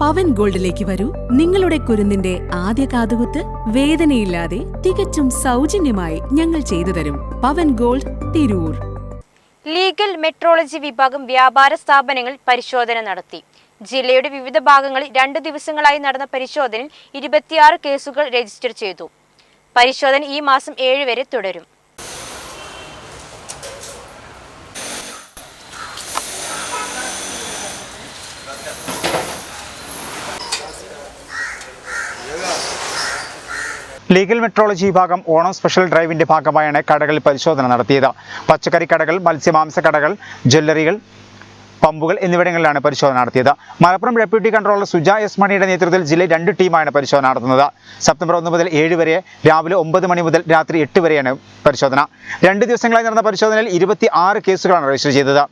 പവൻ ഗോൾഡിലേക്ക് വരൂ. നിങ്ങളുടെ കുരുന്നിന്റെ ആദ്യ കാതുകുത്ത് വേദനയില്ലാതെ തികച്ചും സൗജന്യമായി ഞങ്ങൾ ചെയ്തു തരും. Pavan gold Tirur. Legal metrology വിഭാഗം വ്യാപാര സ്ഥാപനങ്ങൾ പരിശോധന നടത്തി. ജില്ലയുടെ വിവിധ ഭാഗങ്ങളിൽ രണ്ട് ദിവസങ്ങളായി നടന്ന പരിശോധനയിൽ ഇരുപത്തിയാറ് കേസുകൾ രജിസ്റ്റർ ചെയ്തു. പരിശോധന ഈ മാസം ഏഴ് വരെ തുടരും. ലീഗൽ മെട്രോളജി വിഭാഗം ഓണം സ്പെഷ്യൽ ഡ്രൈവിന്റെ ഭാഗമായാണ് കടകളിൽ പരിശോധന നടത്തിയത്. പച്ചക്കറി കടകൾ മത്സ്യമാംസ കടകൾ ജ്വല്ലറികൾ പമ്പുകൾ എന്നിവിടങ്ങളിലാണ് പരിശോധന നടത്തിയത്. Malappuram deputy controller Suja S മണിയുടെ നേതൃത്വത്തിൽ ജില്ലയിൽ രണ്ട് ടീമാണ് പരിശോധന നടത്തുന്നത്. സെപ്റ്റംബർ ഒന്ന് മുതൽ ഏഴ് വരെ രാവിലെ ഒമ്പത് മണി മുതൽ രാത്രി എട്ട് വരെയാണ് പരിശോധന. രണ്ട് ദിവസങ്ങളായി നടന്ന പരിശോധനയിൽ ഇരുപത്തി ആറ് കേസുകളാണ് രജിസ്റ്റർ ചെയ്തത്.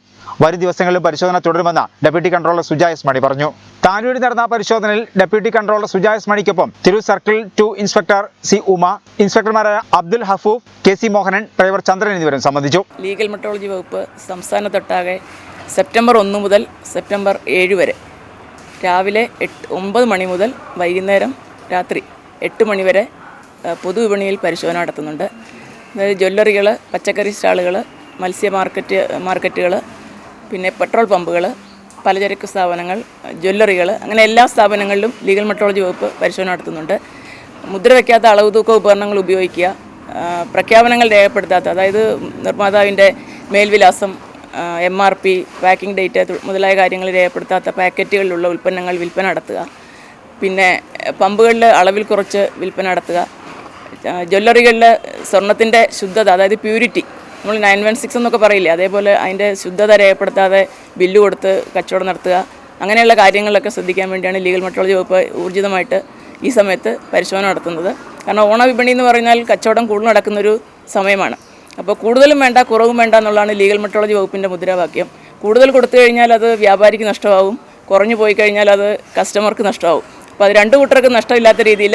വരും ദിവസങ്ങളിലും പരിശോധന തുടരുമെന്ന് deputy controller Suja S Mani പറഞ്ഞു. താനൂരിൽ നടന്ന പരിശോധനയിൽ deputy controller Suja S മണിക്കൊപ്പം Tirur circle two inspector C Uma ഇൻസ്പെക്ടർമാരായ Abdul Hafoof K C Mohanan driver Chandran എന്നിവരും സംബന്ധിച്ചു. ലീഗൽ മെട്രോളജി വകുപ്പ് സംസ്ഥാനത്തൊട്ടാകെ സെപ്റ്റംബർ ഒന്ന് മുതൽ സെപ്റ്റംബർ ഏഴ് വരെ. രാവിലെ എട്ട് ഒമ്പത് മണി മുതൽ വൈകുന്നേരം രാത്രി എട്ട് മണി വരെ പൊതുവിപണിയിൽ പരിശോധന നടത്തുന്നുണ്ട്. അതായത് ജ്വല്ലറികൾ പച്ചക്കറി സ്റ്റാളുകൾ മത്സ്യ മാർക്കറ്റ് മാർക്കറ്റുകൾ പിന്നെ പെട്രോൾ പമ്പുകൾ പലചരക്ക് സ്ഥാപനങ്ങൾ ജ്വല്ലറികൾ അങ്ങനെ എല്ലാ സ്ഥാപനങ്ങളിലും ലീഗൽ മെട്രോളജി വകുപ്പ് പരിശോധന നടത്തുന്നുണ്ട്. മുദ്ര വയ്ക്കാത്ത അളവ് തൂക്ക ഉപകരണങ്ങൾ ഉപയോഗിക്കുക പ്രഖ്യാപനങ്ങൾ രേഖപ്പെടുത്താത്ത അതായത് നിർമ്മാതാവിന്റെ മേൽവിലാസം M R P packing date മുതലായ കാര്യങ്ങൾ രേഖപ്പെടുത്താത്ത പാക്കറ്റുകളിലുള്ള ഉൽപ്പന്നങ്ങൾ വിൽപ്പന നടത്തുക. പിന്നെ പമ്പുകളിൽ അളവിൽ കുറച്ച് വിൽപ്പന നടത്തുക. ജ്വല്ലറികളിൽ സ്വർണത്തിന്റെ ശുദ്ധത അതായത് പ്യൂരിറ്റി നമ്മൾ നയൻ വൺ സിക്സ് എന്നൊക്കെ പറയില്ലേ അതേപോലെ അതിന്റെ ശുദ്ധത രേഖപ്പെടുത്താതെ ബില്ല് കൊടുത്ത് കച്ചവടം നടത്തുക. അങ്ങനെയുള്ള കാര്യങ്ങളിലൊക്കെ ശ്രദ്ധിക്കാൻ വേണ്ടിയാണ് ലീഗൽ മെട്രോളജി വകുപ്പ് ഊർജിതമായിട്ട് ഈ സമയത്ത് പരിശോധന നടത്തുന്നത്. കാരണം ഓണവിപണി എന്ന് പറഞ്ഞാൽ കച്ചവടം കൂടുതൽ നടക്കുന്നൊരു സമയമാണ്. അപ്പോൾ കൂടുതലും വേണ്ട കുറവും വേണ്ട എന്നുള്ളതാണ് ലീഗൽ മെട്രോളജി വകുപ്പിന്റെ മുദ്രാവാക്യം. കൂടുതൽ കൊടുത്തു കഴിഞ്ഞാൽ അത് വ്യാപാരിക്ക് നഷ്ടമാവും. കുറഞ്ഞു പോയി കഴിഞ്ഞാൽ അത് കസ്റ്റമർക്ക് നഷ്ടമാവും. അപ്പോൾ അത് രണ്ട് കൂട്ടർക്ക് നഷ്ടമില്ലാത്ത രീതിയിൽ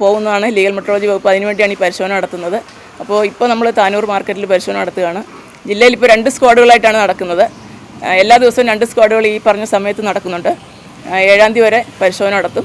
പോകുന്നതാണ് ലീഗൽ മെട്രോളജി വകുപ്പ്. അതിനുവേണ്ടിയാണ് ഈ പരിശോധന നടത്തുന്നത്. അപ്പോൾ ഇപ്പോൾ നമ്മൾ താനൂർ മാർക്കറ്റിൽ പരിശോധന നടത്തുകയാണ്. ജില്ലയിൽ ഇപ്പോൾ രണ്ട് സ്ക്വാഡുകളായിട്ടാണ് നടക്കുന്നത്. എല്ലാ ദിവസവും രണ്ട് സ്ക്വാഡുകൾ ഈ പറഞ്ഞ സമയത്ത് നടക്കുന്നുണ്ട്. ഏഴാം തീയതി വരെ പരിശോധന നടത്തും.